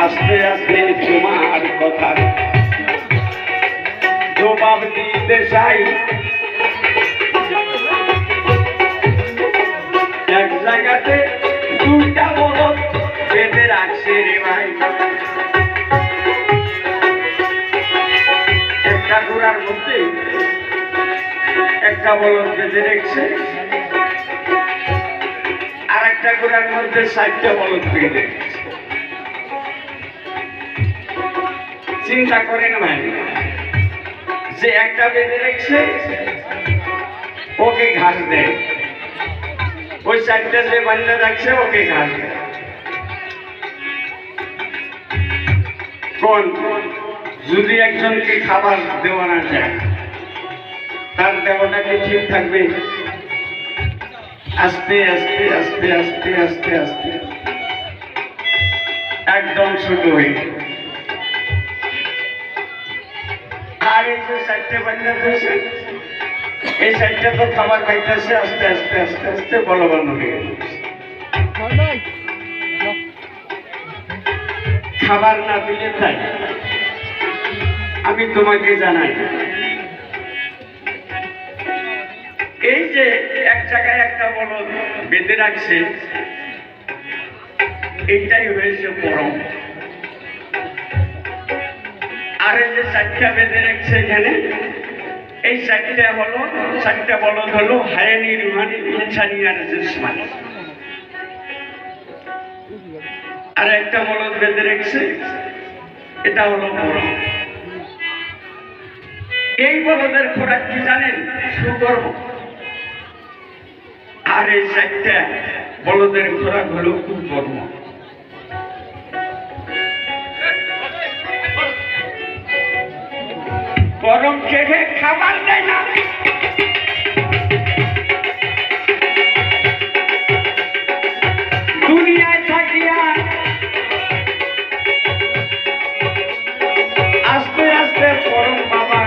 আস্তে আস্তে তোমার কথা। জবাব দিতে চাই। এক জায়গাতে দুইটা বড় বেঁধে রাখছে রে ভাই। একটা ঘোড়ার মধ্যে, একটা বলদ বেঁধে রেখেছে। আর একটা ঘোড়ার মধ্যে ষাটটা বলদ বেঁধে রেখেছে। চিন্তা করেন ভাই। যে একটা বেঁধে রেখেছে, ওকে ঘাস দেয়। ওই চারটা যে বান্ধা রাখছে, ওকে ঘাস দেয়। কোন? যদি একজনকে খাবার দেওয়া না যায়, তার দেওয়াটা কি ঠিক থাকবে? আস্তে আস্তে আস্তে আস্তে আস্তে আস্তে। একদম শুরু হয়ে আর এই যে চারটে বান্ডা দিয়েছে। এই চারটা তো খাবার পাইতেছে আস্তে আস্তে আস্তে আস্তে বলবান হয়ে খাবার না দিলে তাই আমি তোমাকে জানাই। এই যে এক জায়গায় একটা বলদ বেঁধে রাখছে এইটাই হয়েছে পরম। আর যে চারটা বেঁধে রেখেছে এখানে, এই চারটা হলো, চারটা বলদ হলো হায়ানি, রুহানি ইনসানি আর জিসমানি আর একটা বলদ বেঁধে রেখেছে, এটা হলো পরম এই বলদের খোরাক কি জানেন? সুগর্ভ আর এই চারটা বলদের খোরাক হলো কুকর্ম। গরম খেয়ে খাবার দেয় না। দুনিয়ায় থাকিয়া আস্তে আস্তে পরম বাবা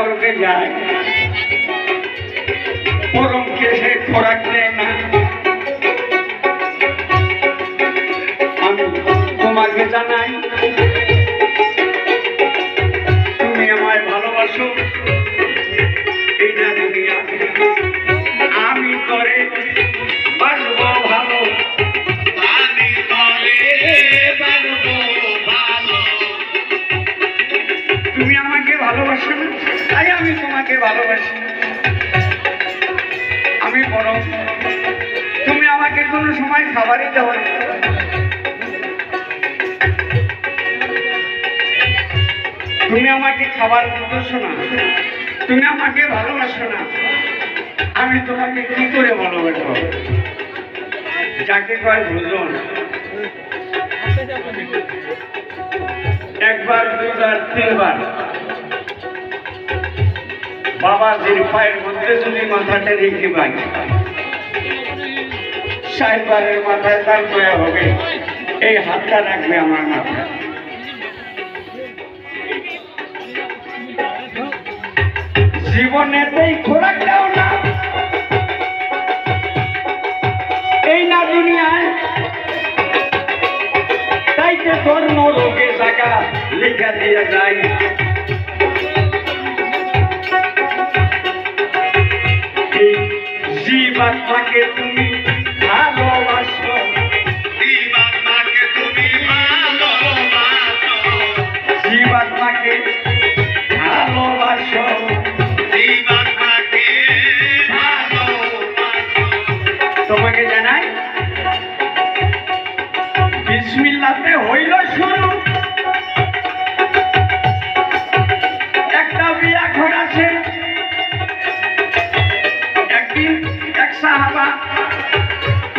নরকে যায়। পরমকে সে খোরাক দেয় না। আমি তোমাকে জানাই তোমাকে ভালোবাসি। আমি বরং তুমি আমাকে কোনো সময় খাবারই দেওয়া না। তুমি আমাকে খাবার দিতেছো না। তুমি আমাকে ভালোবাসো না। আমি তোমাকে কি করে ভালোবাসবো? যাকে কয় ভোজন একবার, দুইবার, তিনবার। বাবাজির পায়ের মধ্যে যদি মাথাটা রেখে পাই সাহেবারের মাথায় তার দয়া হবে। এই হাতটা রাখবে আমার মাথায়। জীবনেতেই খোরাক দাও না, এই না দুনিয়ায়। তাইতে ধর্ম রোগে জায়গা লেখা দিয়ে যায়।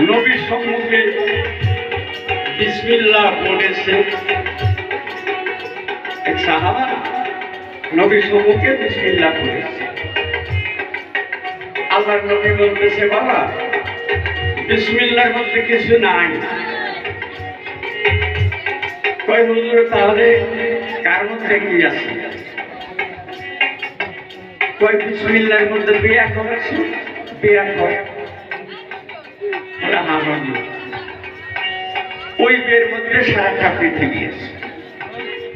নবীর সম্মুখে বিসমিল্লাহ পড়েছে এক সাহাবা নবীর সম্মুখে বিসমিল্লাহ পড়েছে আল্লাহ নবী বলতেছে, বাবা বিসমিল্লার মধ্যে কিছু নাই। কয়, হুজুর, তাহলে কার মধ্যে কি আছে? কয় বিসমিল্লার মধ্যে বিয়া করেছে বিয়া করে হ্যাঁ হুজুর। ওই বিয়ের মধ্যে সারাটা পৃথিবী আছে।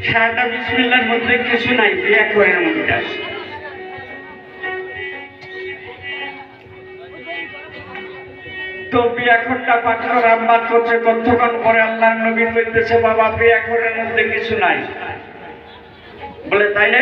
সারাটা বিসমিল্লার মধ্যে কিছু নাই বিয়া করার মধ্যে আছে তো বিয়াখরটা পাত্র রামবাদ করছে, কতক্ষণ পরে আল্লাহ নবী বলতেছে, বাবা বিয়াখরের মধ্যে কিছু নাই। বলে তাইলে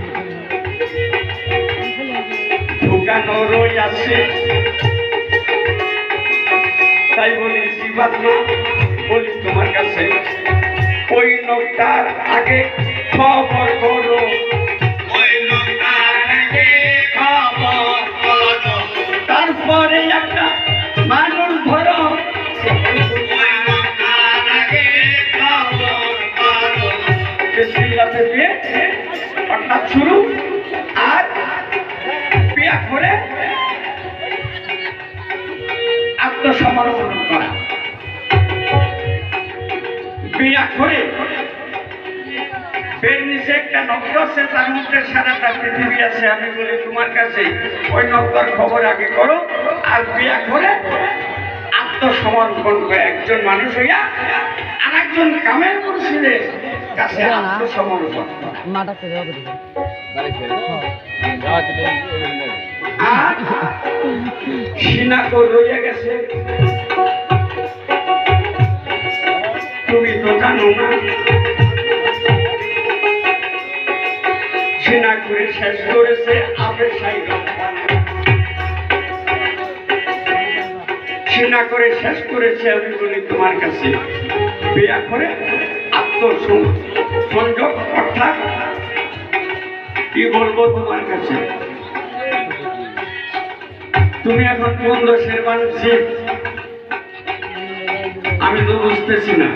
ঢুকানো রই আছে তাই বলি জীবাত্মা বলি তোমার কাছে ওই নৌকার আগে খবর করো। আত্মসমর্পণ করা। বিয়া করে একটা আছে, তার মধ্যে সারাটা পৃথিবী আছে। আমি বলি, তোমার কাছে ওই খবর করো আর বিয়া করে করে। একজন মানুষ হইয়া আর একজন কামের মুর্শিদের কাছে। আত্মসমর্পণ মাটা করে হবে আর সিনা রইয়া গেছে। তুমি তো জানো না। করে শেষ করেছে আপে সাই সেনা করে শেষ করেছে আমি বলি তোমার কাছে। বিয়া করে আত্মসংযোগ অর্থাৎ কি বলব তোমার কাছে? তুমি এখন কোন দেশের মানুষে? আমি তো বুঝতেছি না।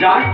যাক